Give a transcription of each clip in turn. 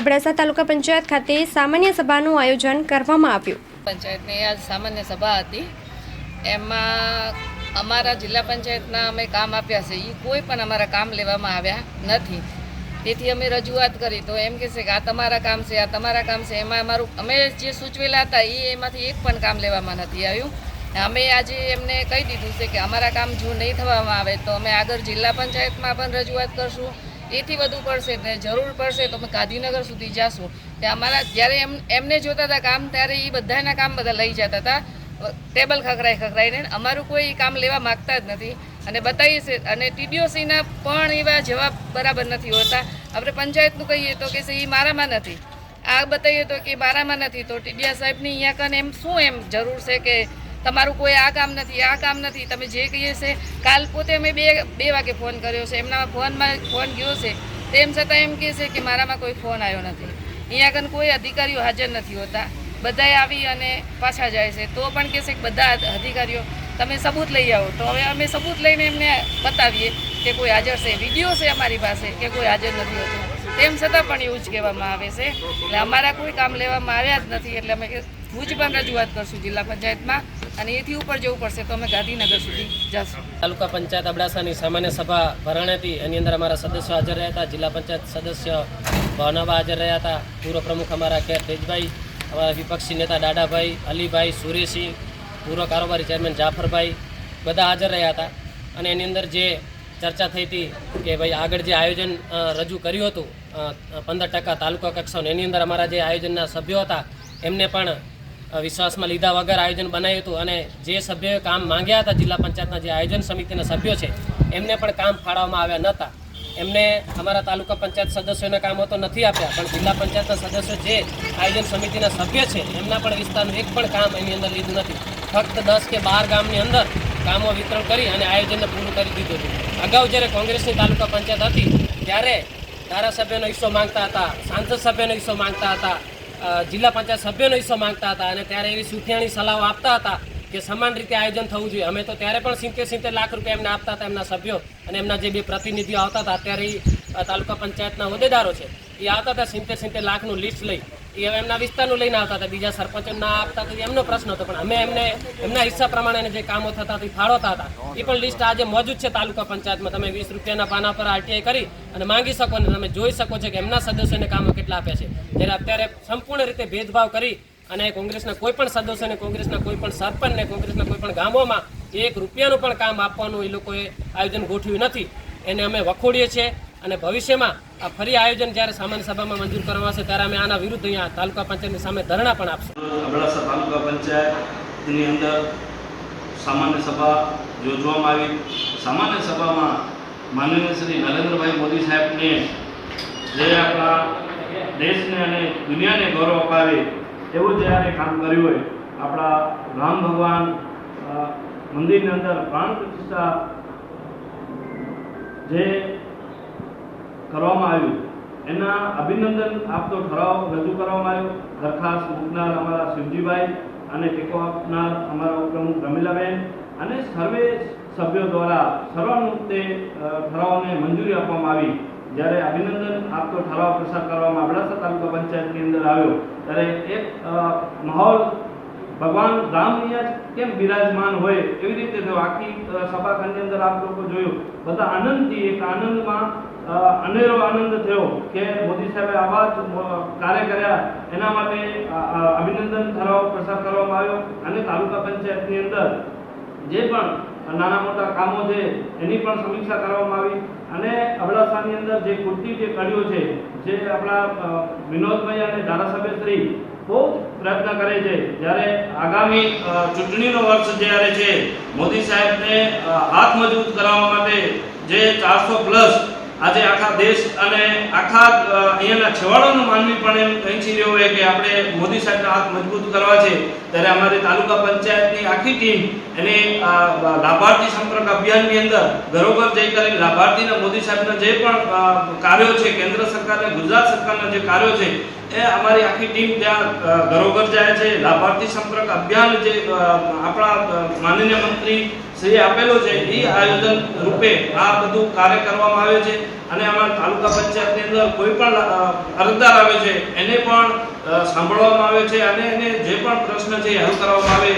અબડાસા તાલુકા પંચાયત ખાતે સામાન્ય સભાનું આયોજન કરવામાં આવ્યું. પંચાયતની આજ સામાન્ય સભા હતી. એમાં અમારા જિલ્લા પંચાયતના અમે કામ આપ્યા છે. એ કોઈ પણ અમારા કામ લેવામાં આવ્યા નથી. તેથી અમે રજૂઆત કરી તો એમ કહેશે કે આ તમારા કામ છે, આ તમારા કામ છે. એમાં અમારું અમે જે સૂચવેલા હતા એ એમાંથી એક પણ કામ લેવામાં નથી આવ્યું. અમે આજે એમને કહી દીધું છે કે અમારા કામ જો નહીં થવામાં આવે તો અમે આગળ જિલ્લા પંચાયતમાં પણ રજૂઆત કરશું. એથી વધુ પડશે ને જરૂર પડશે તો અમે ગાંધીનગર સુધી જશું. કે અમારા જ્યારે એમ એમને જોતા હતા કામ, ત્યારે એ બધાના કામ બધા લઈ જતા હતા. ટેબલ ખખડાઈ ખખડાઈને અમારું કોઈ કામ લેવા માગતા જ નથી. અને બતાવીએ છે અને ટીડીઓસીના પણ એવા જવાબ બરાબર નથી હોતા. આપણે પંચાયતનું કહીએ તો કે એ મારામાં નથી. આ બતાવીએ તો કે મારામાં નથી. તો ટીડીયા સાહેબની અહીંયા કને એમ શું એમ જરૂર છે કે તમારું કોઈ આ કામ નથી, આ કામ નથી. તમે જે કહીએ છે, કાલ પોતે અમે બે બે વાગે ફોન કર્યો છે. એમના ફોનમાં ફોન ગયો છે. તેમ છતાં એમ કહે છે કે મારામાં કોઈ ફોન આવ્યો નથી. અહીંયા આગળ કોઈ અધિકારીઓ હાજર નથી હોતા. બધાએ આવી અને પાછા જાય છે. તો પણ કહેશે કે બધા અધિકારીઓ, તમે સબૂત લઈ આવો. તો હવે અમે સબૂત લઈને એમને બતાવીએ કે કોઈ હાજર છે. વીડિયો છે અમારી પાસે કે કોઈ હાજર નથી હોતું. તેમ છતાં પણ એવું જ કહેવામાં આવે છે. એટલે અમારા કોઈ કામ લેવામાં આવ્યા જ નથી. એટલે અમે ભુજ પણ રજૂઆત કરશું જિલ્લા પંચાયતમાં. અને એથી ઉપર જવું પડશે તો અમે ગાંધીનગર સુધી જશું. તાલુકા પંચાયત અબડાસાની સામાન્ય સભા ભરાણે હતી એની અંદર અમારા સદસ્યો હાજર રહ્યા હતા. જિલ્લા પંચાયત સદસ્ય ભાવનાબા હાજર રહ્યા હતા. પૂર્વ પ્રમુખ અમારા કે તેજભાઈ, અમારા વિપક્ષી નેતા દાદાભાઈ અલીભાઈ, સુરેશસિંહ, પૂર્વ કારોબારી ચેરમેન જાફરભાઈ બધા હાજર રહ્યા હતા. અને એની અંદર જે ચર્ચા થઈ હતી કે ભાઈ આગળ જે આયોજન રજૂ કર્યું હતું પંદર ટકા તાલુકા કક્ષાનું, એની અંદર અમારા જે આયોજનના સભ્યો હતા, એમને પણ વિશ્વાસમાં લીધા વગર આયોજન બનાવ્યું હતું અને જે સભ્યોએ કામ માંગ્યા હતા જિલ્લા પંચાયતના જે આયોજન સમિતિના સભ્યો છે, એમને પણ કામ ફાળવવામાં આવ્યા નહોતા. એમને અમારા તાલુકા પંચાયત સદસ્યોને કામો તો નથી આપ્યા, પણ જિલ્લા પંચાયતના સદસ્યો જે આયોજન સમિતિના સભ્ય છે, એમના પણ વિસ્તારનું એક પણ કામ એની અંદર લીધું નથી. ફક્ત દસ કે બાર ગામની અંદર કામો વિતરણ કરી અને આયોજનને પૂરું કરી દીધું હતું. અગાઉ જ્યારે કોંગ્રેસની તાલુકા પંચાયત હતી, ત્યારે ધારાસભ્યનો હિસ્સો માંગતા હતા, સાંસદ સભ્યનો હિસ્સો માંગતા હતા જિલ્લા પંચાયત સભ્યોનો હિસ્સો માંગતા હતા અને ત્યારે એવી સુથિયાણી સલાહો આપતા હતા કે સમાન રીતે આયોજન થવું જોઈએ. અમે તો ત્યારે પણ સિત્તેર સિત્તેર લાખ રૂપિયા એમને આપતા હતા, એમના સભ્યો અને એમના જે બે પ્રતિનિધિઓ આવતા હતા, અત્યારે તાલુકા પંચાયતના હોદ્દેદારો છે. એ આવતા હતા સિત્તેર સિત્તેર લાખનું લિસ્ટ લઈ એમના વિસ્તારનું લઈને આવતા હતા. બીજા સરપંચો ના આપતા હતા. એમનો પ્રશ્ન હતો. પણ અમે એમને, એમના હિસ્સા પ્રમાણે જે કામો થતા હતા, એ ફાળવતા હતા. એ પણ લિસ્ટ આજે મોજૂદ છે તાલુકા પંચાયતમાં. તમે વીસ રૂપિયાના પાના પર આરટીઆઈ કરી અને માંગી શકો અને તમે જોઈ શકો છો કે એમના સદસ્યોને કામો કેટલા આપે છે. જ્યારે અત્યારે સંપૂર્ણ રીતે ભેદભાવ કરી અને કોંગ્રેસના કોઈ પણ સદસ્યને, કોંગ્રેસના કોઈ પણ સરપંચને, કોંગ્રેસના કોઈ પણ ગામોમાં એક રૂપિયાનું પણ કામ આપવાનું એ લોકોએ આયોજન ગોઠવ્યું નથી. એને અમે વખોડીએ છીએ. અને ભવિષ્યમાં આ ફરી આયોજન જ્યારે સામાન્ય સભામાં મંજૂર કરવામાં આવશે ત્યારે અમે આના વિરુદ્ધ અહીંયા તાલુકા પંચાયતની સામે ધરણા પણ આપશું. અબડાસા તાલુકા પંચાયતની અંદર સામાન્ય સભા યોજવામાં આવી. સામાન્ય સભામાં માનનીય શ્રી નરેન્દ્રભાઈ મોદી સાહેબને જે આપણા દેશને અને દુનિયાને ગૌરવ અપાવે એવું જ્યારે કામ કર્યું હોય, આપણા રામ ભગવાન મંદિરની અંદર પ્રાણ પ્રતિષ્ઠા જે કરવામાં આવ્યું. એના અભિનંદન આપતો ઠરાવ રજૂ કરવામાં આવ્યો. દરખાસ્ત મૂકનાર અમારા શિવજીભાઈ અને ટેકો આપનાર અમારા પ્રમુખ રમીલાબેન અને સર્વે સભ્યો દ્વારા સર્વાનુમતે ઠરાવને મંજૂરી આપવામાં આવી. જ્યારે અભિનંદન આપતો ઠરાવ પસાર કરવામાં અબડાસા તાલુકા પંચાયતની અંદર આવ્યો. ત્યારે એક માહોલ ભગવાન રામ અહીંયા કેમ બિરાજમાન હોય એવી રીતે થયો આખી સભાખંડની અંદર આપ લોકો જોયું. બધા આનંદથી એક આનંદમાં અનેરો આનંદ થયો કે મોદી સાહેબે આવા જ કાર્ય કર્યા. એના માટે અભિનંદન ઠરાવ પ્રસાર કરવામાં આવ્યો. અને તાલુકા પંચાયતની અંદર જે પણ નાના મોટા કામો છે, એની પણ સમીક્ષા કરવામાં આવી. અને અબડાસાની અંદર જે કુર્તી, જે કડીઓ છે, જે આપણા વિનોદભાઈ અને ધારાસભ્ય શ્રી બહુ પ્રયત્ન કરે છે. જ્યારે આગામી ચૂંટણીનો વર્ષ જ્યારે છે, મોદી સાહેબને હાથ મજબૂત કરાવવા માટે જે ચારસો પ્લસ આજે આખા દેશ અને આખા અહીંયાના છેવાડાનો માનવી પણ એમ કહી રહ્યો હોય કે આપણે મોદી સાહેબના હાથ મજબૂત કરવા છે, ત્યારે અમારી તાલુકા પંચાયતની આખી ટીમ એને લાભાર્થી સંપર્ક અભિયાનની અંદર ઘરોઘર જઈ કરી લાભાર્થીના મોદી સાહેબના જે પણ કાર્યો છે, કેન્દ્ર સરકાર અને ગુજરાત સરકારના જે કાર્યો છે એ અમારી આખી ટીમ ત્યાં ઘરોઘર જાય છે. લાભાર્થી સંપર્ક અભિયાન જે આપણા માનનીય મંત્રી શ્રી આપેલો છે એ આયોજન રૂપે આ બધું કાર્ય કરવામાં આવે છે. અને અમારા તાલુકા પંચાયતની અંદર કોઈ પણ અરજદાર આવે છે, એને પણ સાંભળવામાં આવે છે અને એને જે પણ પ્રશ્ન છે હલ કરવામાં આવે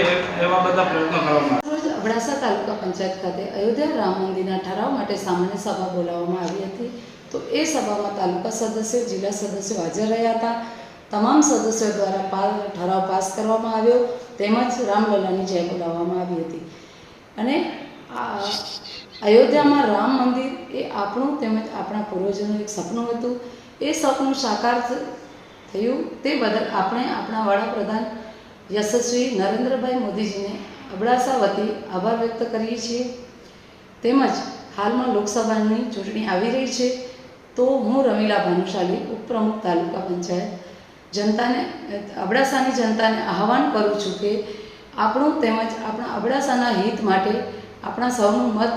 એવા બધા પ્રયત્નો કરવામાં આવે. અબડાસા તાલુકા પંચાયત ખાતે અયોધ્યા રામ મંદિરના ઠરાવ માટે સામાન્ય સભા બોલાવવામાં આવી હતી. તો એ સભામાં તાલુકા સદસ્યો, જિલ્લા સદસ્યો હાજર રહ્યા હતા. તમામ સદસ્યો દ્વારા પા, ઠરાવ પાસ કરવામાં આવ્યો. તેમજ રામલલાની જય બોલાવવામાં આવી હતી. અને અયોધ્યામાં રામ મંદિર એ આપણું તેમજ આપણા પૂર્વજોનું એક સપનું હતું. એ સપનું સાકાર થયું તે બદલ આપણે આપણા વડાપ્રધાન યશસ્વી નરેન્દ્રભાઈ મોદીજીને અબડાસા વતી આભાર વ્યક્ત કરીએ છીએ. તેમજ હાલમાં લોકસભાની ચૂંટણી આવી રહી છે. તો હું રમીલા ભાનુશાલી, ઉપપ્રમુખ તાલુકા પંચાયત જનતાને, અબડાસાની જનતાને આહવાન કરું છું કે આપણું તેમજ આપણા અબડાસાના હિત માટે આપણા સૌનું મત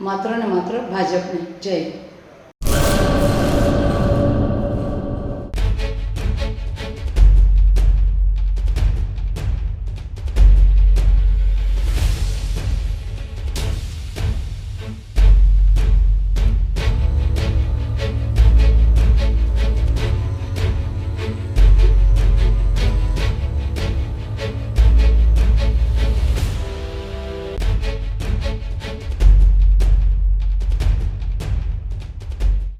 માત્ર ને માત્ર ભાજપને જય.